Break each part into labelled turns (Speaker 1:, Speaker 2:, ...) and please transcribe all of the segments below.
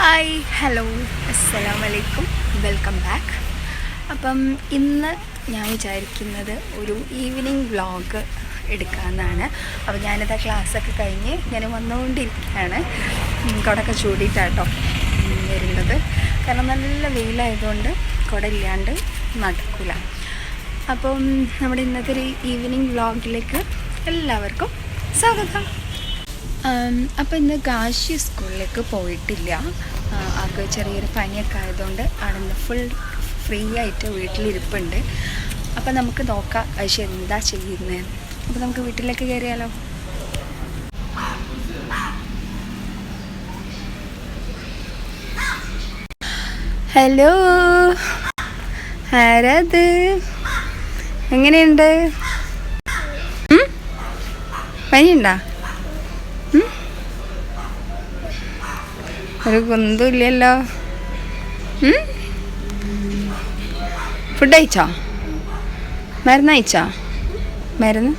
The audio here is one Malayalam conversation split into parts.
Speaker 1: ഹായ് ഹലോ അസ്സലാം വലൈക്കും വെൽക്കം ബാക്ക്. അപ്പം ഇന്ന് ഞാൻ വിചാരിക്കുന്നത് ഒരു ഈവനിങ് വ്ളോഗ് എടുക്കാമെന്നാണ്. അപ്പോൾ ആ ക്ലാസ്സൊക്കെ കഴിഞ്ഞ് ഞാൻ വന്നുകൊണ്ടിരിക്കുകയാണ്. കുടയൊക്കെ ചൂടിയിട്ടാട്ടോ വരുന്നത്. കാരണം നല്ല വെയിലായതുകൊണ്ട് കുട ഇല്ലാണ്ട് നടക്കില്ല അപ്പം നമ്മുടെ ഇന്നത്തെ ഒരു ഈവനിങ് വ്ളോഗിലേക്ക് എല്ലാവർക്കും സ്വാഗതം. അപ്പോൾ ഇന്ന് കാശി സ്കൂളിലേക്ക് പോയിട്ടില്ല. ആകെ ചെറിയൊരു പനിയൊക്കെ ആയതുകൊണ്ട് അവിടെ ഫുൾ ഫ്രീ ആയിട്ട് വീട്ടിലിരിപ്പുണ്ട്. അപ്പോൾ നമുക്ക് നോക്കാം കാശി എന്താ ചെയ്യുന്നത് അപ്പോൾ നമുക്ക് വീട്ടിലേക്ക് കയറിയാലോ. ഹലോ ആരാത്? എങ്ങനെയുണ്ട്? പനിയുണ്ടോ? ഒരു കുന്തുമില്ലല്ലോ ഫുഡ് അയച്ചോ മരുന്ന് അയച്ചോ മരുന്ന്.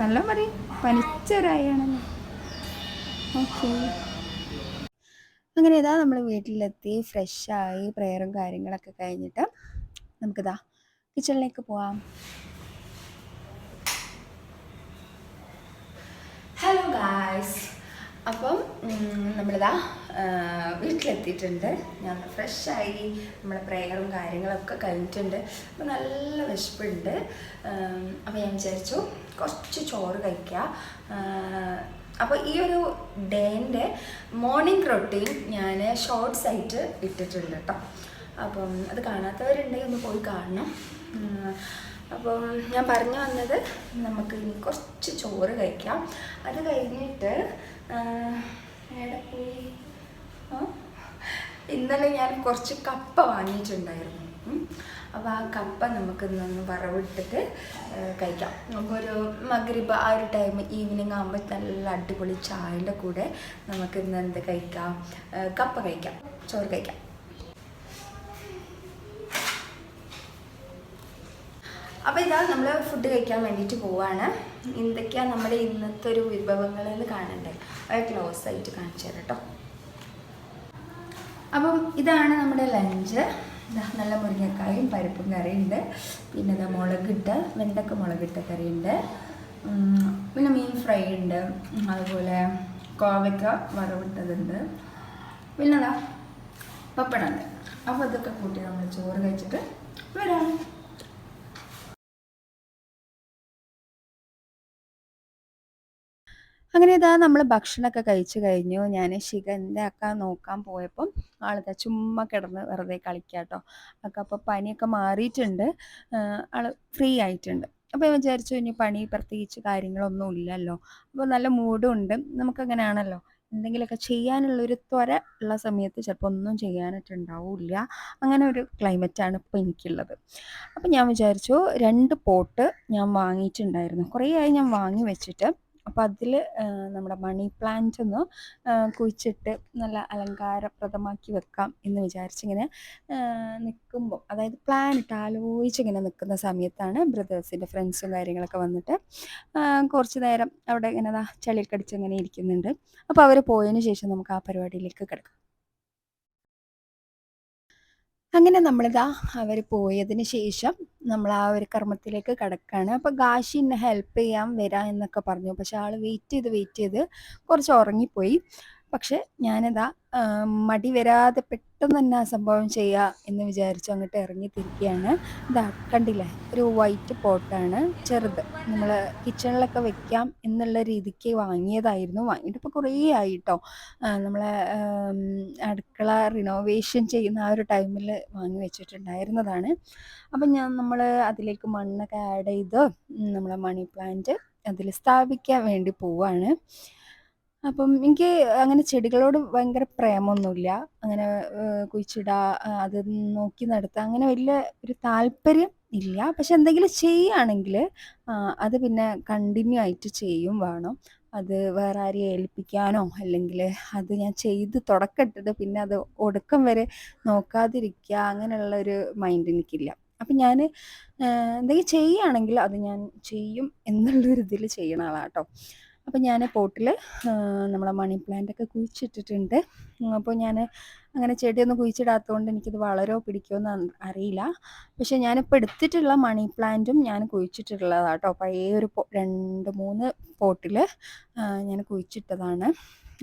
Speaker 1: നല്ല പറയും. പനിച്ചൊരായാണല്ലോ ഓക്കെ. അങ്ങനെ ഇതാ നമ്മൾ വീട്ടിലെത്തി. ഫ്രഷായി പ്രെയറും കാര്യങ്ങളൊക്കെ കഴിഞ്ഞിട്ട് നമുക്കിതാ കിച്ചണിലേക്ക് പോവാം. ഹലോ ഗായ്സ് അപ്പം നമ്മളിതാ വീട്ടിലെത്തിയിട്ടുണ്ട്. ഞാൻ ഫ്രഷായി. നമ്മളെ പ്രെയറും കാര്യങ്ങളൊക്കെ കഴിഞ്ഞിട്ടുണ്ട്. അപ്പം നല്ല വിശപ്പുണ്ട്. അപ്പം ഞാൻ വിചാരിച്ചു കുറച്ച് ചോറ് കഴിക്കുക അപ്പോൾ ഈ ഒരു ഡേന്റെ മോർണിംഗ് റൊട്ടീൻ ഞാൻ ഷോർട്സ് ആയിട്ട് ഇട്ടിട്ടുണ്ട് കേട്ടോ അപ്പം അത് കാണാത്തവരുണ്ടെങ്കിൽ ഒന്ന് പോയി കാണണം. ഉം, അപ്പം ഞാൻ പറഞ്ഞു വന്നത് നമുക്ക് കുറച്ച് ചോറ് കഴിക്കാം. അത് കഴിഞ്ഞിട്ട് പോയി? ഇന്നലെ ഞാൻ കുറച്ച് കപ്പ വാങ്ങിയിട്ടുണ്ടായിരുന്നു. അപ്പോൾ ആ കപ്പ നമുക്ക് ഇന്നൊന്ന് വറവിട്ടിട്ട് കഴിക്കാം. നമുക്കൊരു മഗ്രിബ് ആ ഒരു ടൈം ഈവനിങ് ആകുമ്പോൾ നല്ല അടിപൊളി ചായന്റെ കൂടെ നമുക്ക് ഇന്ന് എന്ത് കഴിക്കാം? കപ്പ കഴിക്കാം. ചോറ് കഴിക്കാം. അപ്പോൾ ഇതാ നമ്മൾ ഫുഡ് കഴിക്കാൻ വേണ്ടിയിട്ട് പോവാണ്. എന്തൊക്കെയാണ് നമ്മുടെ ഇന്നത്തെ ഒരു വിഭവങ്ങളിൽ കാണണ്ടേ? അത് ക്ലോസ് ആയിട്ട് കാണിച്ചു തരാം കേട്ടോ അപ്പം ഇതാണ് നമ്മുടെ ലഞ്ച് നല്ല മുരിങ്ങക്കായും പരിപ്പും കറിയുണ്ട്. പിന്നെ ഇതാ മുളകിട്ട വെണ്ടക്ക മുളകിട്ട കറിയുണ്ട്. പിന്നെ മീൻ ഫ്രൈ ഉണ്ട്. അതുപോലെ കോവയ്ക്ക വറവിട്ടതുണ്ട്. പിന്നെ പപ്പടം പപ്പടമുണ്ട് അപ്പോൾ ഇതൊക്കെ കൂട്ടി നമ്മൾ ചോറ് കഴിച്ചിട്ട് വരാം. അങ്ങനെ ഇതാ നമ്മൾ ഭക്ഷണമൊക്കെ കഴിച്ചു കഴിഞ്ഞു. ഞാൻ ശിഖ അക്ക നോക്കാൻ പോയപ്പം ആളിതാ ചുമ്മാ കിടന്ന് വെറുതെ കളിക്കാട്ടോ അക്ക അപ്പോൾ പനിയൊക്കെ മാറിയിട്ടുണ്ട്. ആൾ ഫ്രീ ആയിട്ടുണ്ട്. അപ്പോൾ ഞാൻ വിചാരിച്ചു ഇനി പണി പ്രത്യേകിച്ച് കാര്യങ്ങളൊന്നും ഇല്ലല്ലോ. അപ്പോൾ നല്ല മൂഡും ഉണ്ട്. നമുക്കങ്ങനെയാണല്ലോ എന്തെങ്കിലുമൊക്കെ ചെയ്യാനുള്ളൊരു ത്വര ഉള്ള സമയത്ത് ചിലപ്പോൾ ഒന്നും ചെയ്യാനായിട്ടുണ്ടാവില്ല. അങ്ങനെ ഒരു ക്ലൈമറ്റാണ് ഇപ്പോൾ എനിക്കുള്ളത്. അപ്പോൾ ഞാൻ വിചാരിച്ചു രണ്ട് പോട്ട് ഞാൻ വാങ്ങിയിട്ടുണ്ടായിരുന്നു. കുറേ ആയി ഞാൻ വാങ്ങി വെച്ചിട്ട് അപ്പോൾ അതിൽ നമ്മുടെ മണി പ്ലാന്റ് ഒന്ന് കുഴിച്ചിട്ട് നല്ല അലങ്കാരപ്രദമാക്കി വെക്കാം എന്ന് വിചാരിച്ചിങ്ങനെ നിൽക്കുമ്പോൾ അതായത് പ്ലാൻ ഇട്ട് ആലോചിച്ചിങ്ങനെ നിൽക്കുന്ന സമയത്താണ് ബ്രദേഴ്സിന്റെ ഫ്രണ്ട്സും കാര്യങ്ങളൊക്കെ വന്നിട്ട് കുറച്ച് നേരം അവിടെ ഇങ്ങനെ അടിച്ച് ഇങ്ങനെ ഇരിക്കുന്നുണ്ട്. അപ്പോൾ അവർ പോയതിന് ശേഷം നമുക്ക് ആ പരിപാടിയിലേക്ക് കിടക്കാം. അങ്ങനെ നമ്മളിതാ അവർ പോയതിന് ശേഷം നമ്മൾ ആ ഒരു കർമ്മത്തിലേക്ക് കിടക്കുകയാണ് അപ്പോൾ ഗാഷി എന്നെ ഹെൽപ്പ് ചെയ്യാൻ വരാം എന്നൊക്കെ പറഞ്ഞു. പക്ഷെ ആൾ വെയിറ്റ് ചെയ്ത് വെയിറ്റ് ചെയ്ത് കുറച്ച് ഉറങ്ങിപ്പോയി. പക്ഷെ ഞാനിതാ മടി വരാതെ പെട്ടെന്ന് തന്നെ ആ സംഭവം ചെയ്യുക എന്ന് വിചാരിച്ചു അങ്ങോട്ട് ഇറങ്ങി തിരിക്കുകയാണ് ഇതാ കണ്ടില്ലേ? ഒരു വൈറ്റ് പോട്ടാണ് ചെറുത്. നമ്മൾ കിച്ചണിലൊക്കെ വെക്കാം എന്നുള്ള രീതിക്ക് വാങ്ങിയതായിരുന്നു. വാങ്ങിയിട്ട് ഇപ്പോൾ കുറേ ആയിട്ടോ. നമ്മളെ അടുക്കള റിനോവേഷൻ ചെയ്യുന്ന ആ ഒരു ടൈമിൽ വാങ്ങി വെച്ചിട്ടുണ്ടായിരുന്നതാണ്. അപ്പം ഞാൻ നമ്മൾ അതിലേക്ക് മണ്ണൊക്കെ ആഡ് ചെയ്ത് നമ്മളെ മണി പ്ലാന്റ് അതിൽ സ്ഥാപിക്കാൻ വേണ്ടി പോവാണ്. അപ്പം എനിക്ക് അങ്ങനെ ചെടികളോട് ഭയങ്കര പ്രേമൊന്നുമില്ല. അങ്ങനെ ഏഹ്, കുഴിച്ചിടുക ആ, അത് നോക്കി നടത്താം അങ്ങനെ വലിയ ഒരു താല്പര്യം ഇല്ല. പക്ഷെ എന്തെങ്കിലും ചെയ്യുകയാണെങ്കിൽ അത് പിന്നെ കണ്ടിന്യൂ ആയിട്ട് ചെയ്യും വേണം. അത് വേറെ ആരെയും ഏൽപ്പിക്കാനോ അല്ലെങ്കിൽ അത് ഞാൻ ചെയ്ത് തുടക്കമിട്ടിട്ട് പിന്നെ അത് ഒടുക്കം വരെ നോക്കാതിരിക്കുക അങ്ങനെയുള്ള ഒരു മൈൻഡ് എനിക്കില്ല. അപ്പം ഞാൻ എന്തെങ്കിലും ചെയ്യുകയാണെങ്കിൽ അത് ഞാൻ ചെയ്യും എന്നുള്ളൊരു ഇതിൽ ചെയ്യണ ആളാട്ടോ അപ്പോൾ ഞാൻ പോട്ടിൽ നമ്മളെ മണി പ്ലാന്റ് ഒക്കെ കുഴിച്ചിട്ടിട്ടുണ്ട്. അപ്പോൾ ഞാൻ അങ്ങനെ ചെടിയൊന്നും കുഴിച്ചിടാത്തതുകൊണ്ട് എനിക്കിത് വളരോ പിടിക്കുമോ എന്ന് അറിയില്ല. പക്ഷേ ഞാനിപ്പോൾ എടുത്തിട്ടുള്ള മണി പ്ലാന്റും ഞാൻ കുഴിച്ചിട്ടുള്ളതാണ് കേട്ടോ പഴയ ഒരു രണ്ട് മൂന്ന് പോട്ടിൽ ഞാൻ കുഴിച്ചിട്ടതാണ്.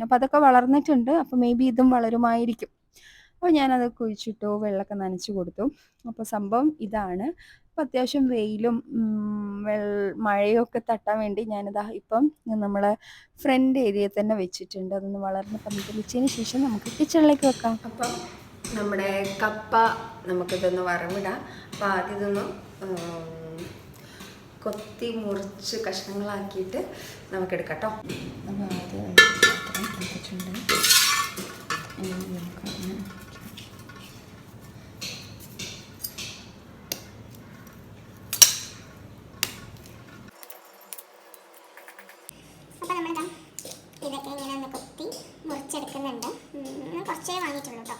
Speaker 1: അപ്പോൾ അതൊക്കെ വളർന്നിട്ടുണ്ട്. അപ്പോൾ മേ ബി ഇതും വളരുമായിരിക്കും. അപ്പോൾ ഞാനത് കുഴിച്ചിട്ടു വെള്ളമൊക്കെ നനച്ച് കൊടുത്തു. അപ്പോൾ സംഭവം ഇതാണ്. അപ്പോൾ അത്യാവശ്യം വെയിലും വെൾ മഴയൊക്കെ തട്ടാൻ വേണ്ടി ഞാനിതാ ഇപ്പം നമ്മളെ ഫ്രണ്ട് ഏരിയയിൽ തന്നെ വെച്ചിട്ടുണ്ട്. അതൊന്ന് വളർന്ന് പന്തലിച്ചതിന് ശേഷം നമുക്ക് കിച്ചണിലേക്ക് വെക്കാം. അപ്പം നമ്മുടെ കപ്പ നമുക്കിതൊന്ന് വറവിടാം. അപ്പോൾ ആദ്യം ഇതൊന്ന് കൊത്തി മുറിച്ച് കഷ്ണങ്ങളാക്കിയിട്ട് നമുക്കെടുക്കാം കേട്ടോ. നമ്മൾ ആദ്യം എടുത്തിട്ടുണ്ട് നമുക്ക്
Speaker 2: മുറിച്ചെടുക്കുന്നുണ്ട് കുറച്ചേ വാങ്ങിയിട്ടുള്ളൂ കേട്ടോ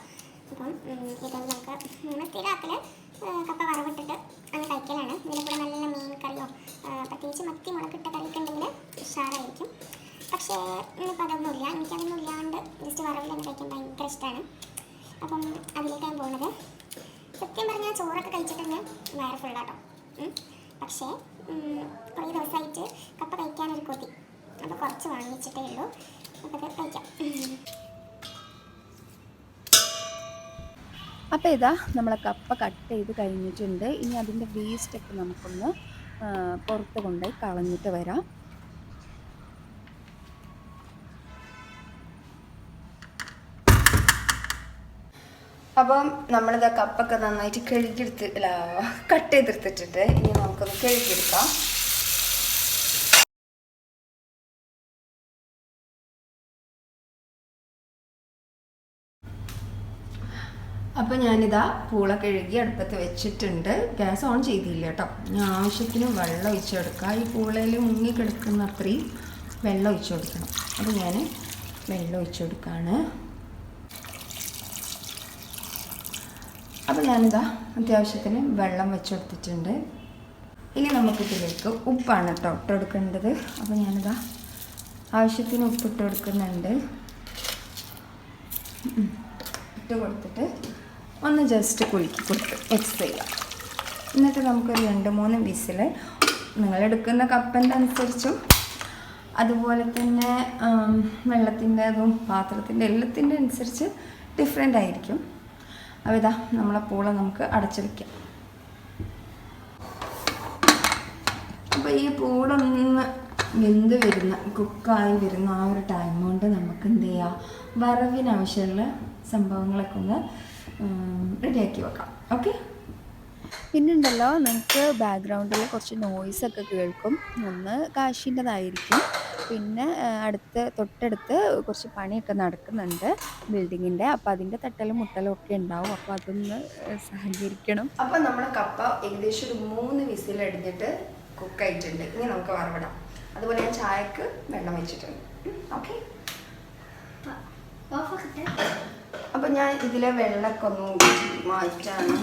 Speaker 2: അപ്പം ഇത് നമുക്ക് സ്ഥിരാക്കൽ കപ്പ വറവിട്ടിട്ട് അങ്ങ് കഴിക്കലാണ് ഇതിന്റെ കൂടെ നല്ല മീൻ കറിയോ പ്രത്യേകിച്ച് മത്തി മുളകിട്ട കറിയൊക്കെ ഉഷാറായിരിക്കും. പക്ഷേ ഇന്നിപ്പോൾ അതൊന്നുമില്ല. എനിക്കതൊന്നും ഇല്ലാണ്ട് ജസ്റ്റ് വറവിൽ തന്നെ കഴിക്കാൻ ഭയങ്കര ഇഷ്ടമാണ് അപ്പം അതിലേക്കാണ് പോകുന്നത് സത്യം പറഞ്ഞാൽ ചോറൊക്കെ കഴിച്ചിട്ട് തന്നെ വയറ് ഫുള്ളാട്ടോ. പക്ഷേ കുറേ ദിവസമായിട്ട് കപ്പ കഴിക്കാനൊരു കൊതി. അപ്പോൾ കുറച്ച് വാങ്ങിച്ചിട്ടേ ഉള്ളൂ.
Speaker 1: അപ്പോൾ കഴിക്കാം. അപ്പോൾ ഇതാ നമ്മളെ കപ്പ കട്ട് ചെയ്ത് കഴിഞ്ഞിട്ടുണ്ട്. ഇനി അതിന്റെ വേസ്റ്റൊക്കെ നമുക്കൊന്ന് പുറത്ത് കൊണ്ടുപോയി കളഞ്ഞിട്ട് വരാം. അപ്പം നമ്മളിത് കപ്പൊക്കെ നന്നായിട്ട് കഴുകിയെടുത്ത് അല്ല കട്ട് ചെയ്തെടുത്തിട്ടുണ്ട്. ഇനി നമുക്കൊന്ന് കഴുകിയെടുക്കാം. അപ്പോൾ ഞാനിതാ പൂള കഴുകി അടുപ്പത്ത് വെച്ചിട്ടുണ്ട്. ഗ്യാസ് ഓൺ ചെയ്തില്ല കേട്ടോ ആവശ്യത്തിന് വെള്ളം ഒഴിച്ചു കൊടുക്കുക ഈ പൂളയിൽ മുങ്ങി കിടക്കുന്ന അത്രയും വെള്ളം ഒഴിച്ചു കൊടുക്കണം അത് ഞാൻ വെള്ളം ഒഴിച്ചു കൊടുക്കുകയാണ് അപ്പോൾ ഞാനിതാ അത്യാവശ്യത്തിന് വെള്ളം വെച്ച് കൊടുത്തിട്ടുണ്ട് ഇനി നമുക്കിതിലേക്ക് ഉപ്പാണ് കേട്ടോ ഇട്ട് കൊടുക്കേണ്ടത് അപ്പോൾ ഞാനിതാ ആവശ്യത്തിന് ഉപ്പിട്ട് കൊടുക്കുന്നുണ്ട് ഇട്ട് കൊടുത്തിട്ട് ഒന്ന് ജസ്റ്റ് കുലുക്കി കൊടുത്ത് മിക്സ് ചെയ്യാം. എന്നിട്ട് നമുക്കൊരു രണ്ട് മൂന്ന് വിസിൽ നിങ്ങളെടുക്കുന്ന കപ്പന്റെ അനുസരിച്ചും അതുപോലെ തന്നെ വെള്ളത്തിന്റെ അതും പാത്രത്തിന്റെ എല്ലാത്തിന്റെ അനുസരിച്ച് ഡിഫറെന്റ് ആയിരിക്കും. അപ്പോൾ ഇതാ നമ്മളെ പൂള നമുക്ക് അടച്ചു വയ്ക്കാം അപ്പോൾ ഈ പൂളൊന്ന് വെന്ത് വരുന്ന കുക്കായി വരുന്ന ആ ഒരു ടൈം കൊണ്ട് നമുക്ക് എന്ത് ചെയ്യാം? വറവിനാവശ്യമുള്ള സംഭവങ്ങളൊക്കെ ഒന്ന് റെഡിയാക്കി വെക്കാം. ഓക്കെ പിന്നുണ്ടല്ലോ നിങ്ങൾക്ക് ബാക്ക്ഗ്രൗണ്ടിൽ കുറച്ച് നോയ്സ് ഒക്കെ കേൾക്കും. ഒന്ന് കാശിന്റെതായിരിക്കും. പിന്നെ അടുത്ത് തൊട്ടടുത്ത് കുറച്ച് പണിയൊക്കെ നടക്കുന്നുണ്ട് ബിൽഡിങ്ങിന്റെ അപ്പം അതിന്റെ തട്ടലും മുട്ടലും ഒക്കെ ഉണ്ടാവും. അപ്പോൾ അതൊന്ന് സഹകരിക്കണം. അപ്പം നമ്മൾ കപ്പ ഏകദേശം ഒരു മൂന്ന് വിസിലടിഞ്ഞിട്ട് കുക്കായിട്ടുണ്ട് ഇനി നമുക്ക് വറവിടാം. അതുപോലെ ഞാൻ ചായക്ക് വെള്ളം വെച്ചിട്ടുണ്ട്. ഓക്കെ അപ്പം ഞാൻ ഇതിലെ വെള്ളമൊക്കെ ഒന്ന് മാറ്റാണ്.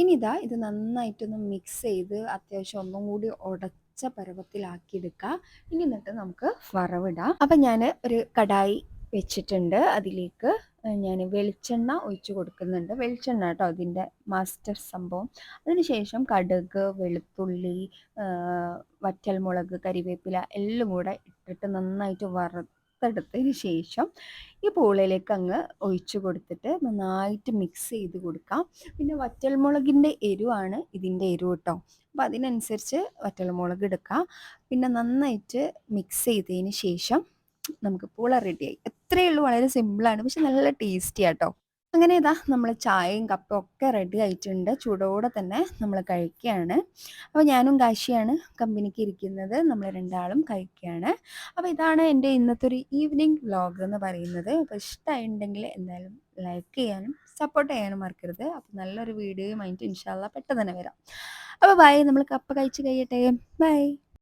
Speaker 1: ഇനിതാ ഇത് നന്നായിട്ടൊന്ന് മിക്സ് ചെയ്ത് അത്യാവശ്യം ഒന്നും കൂടി ഉടച്ച പരുവത്തിലാക്കിയെടുക്കുക ഇനി എന്നിട്ട് നമുക്ക് വറവിടാം. അപ്പം ഞാൻ ഒരു കടായി വെച്ചിട്ടുണ്ട്. അതിലേക്ക് ഞാൻ വെളിച്ചെണ്ണ ഒഴിച്ച് കൊടുക്കുന്നുണ്ട്. വെളിച്ചെണ്ണ കേട്ടോ അതിന്റെ മാസ്റ്റർ സംഭവം. അതിനുശേഷം കടുക് വെളുത്തുള്ളി വറ്റൽമുളക് കരിവേപ്പില എല്ലാം കൂടെ ഇട്ടിട്ട് നന്നായിട്ട് വറുത്തെടുത്തതിന് ശേഷം ഈ പൂളയിലേക്ക് അങ്ങ് ഒഴിച്ചു കൊടുത്തിട്ട് നന്നായിട്ട് മിക്സ് ചെയ്ത് കൊടുക്കാം. പിന്നെ വറ്റൽമുളകിന്റെ എരിവാണ് ഇതിന്റെ എരിവ് കേട്ടോ. അപ്പോൾ അതിനനുസരിച്ച് വറ്റൽമുളക് എടുക്കാം. പിന്നെ നന്നായിട്ട് മിക്സ് ചെയ്തതിന് ശേഷം നമുക്ക് പൂള റെഡിയായി. എത്രയേ ഉള്ളൂ. വളരെ സിമ്പിളാണ് പക്ഷെ നല്ല ടേസ്റ്റി ആട്ടോ. അങ്ങനെ ഇതാ നമ്മൾ ചായയും കപ്പും ഒക്കെ റെഡി ആയിട്ടുണ്ട്. ചൂടോടെ തന്നെ നമ്മൾ കഴിക്കുകയാണ്. അപ്പോൾ ഞാനും കാശിയാണ് കമ്പനിക്ക് ഇരിക്കുന്നത്. നമ്മൾ രണ്ടാളും കഴിക്കുകയാണ്. അപ്പോൾ ഇതാണ് എന്റെ ഇന്നത്തെ ഒരു ഈവനിങ് വ്ലോഗ് എന്ന് പറയുന്നത്. അപ്പോൾ ഇഷ്ടമായിട്ടുണ്ടെങ്കിൽ എന്തായാലും ലൈക്ക് ചെയ്യാനും സപ്പോർട്ട് ചെയ്യാനും മറക്കരുത്. അപ്പോൾ നല്ലൊരു വീഡിയോയും അതിന്റെ ഇൻഷാല്ല പെട്ടെന്ന് തന്നെ വരാം. അപ്പോൾ ബൈ നമ്മൾ കപ്പ കഴിച്ച് കഴിയട്ടെ. ബൈ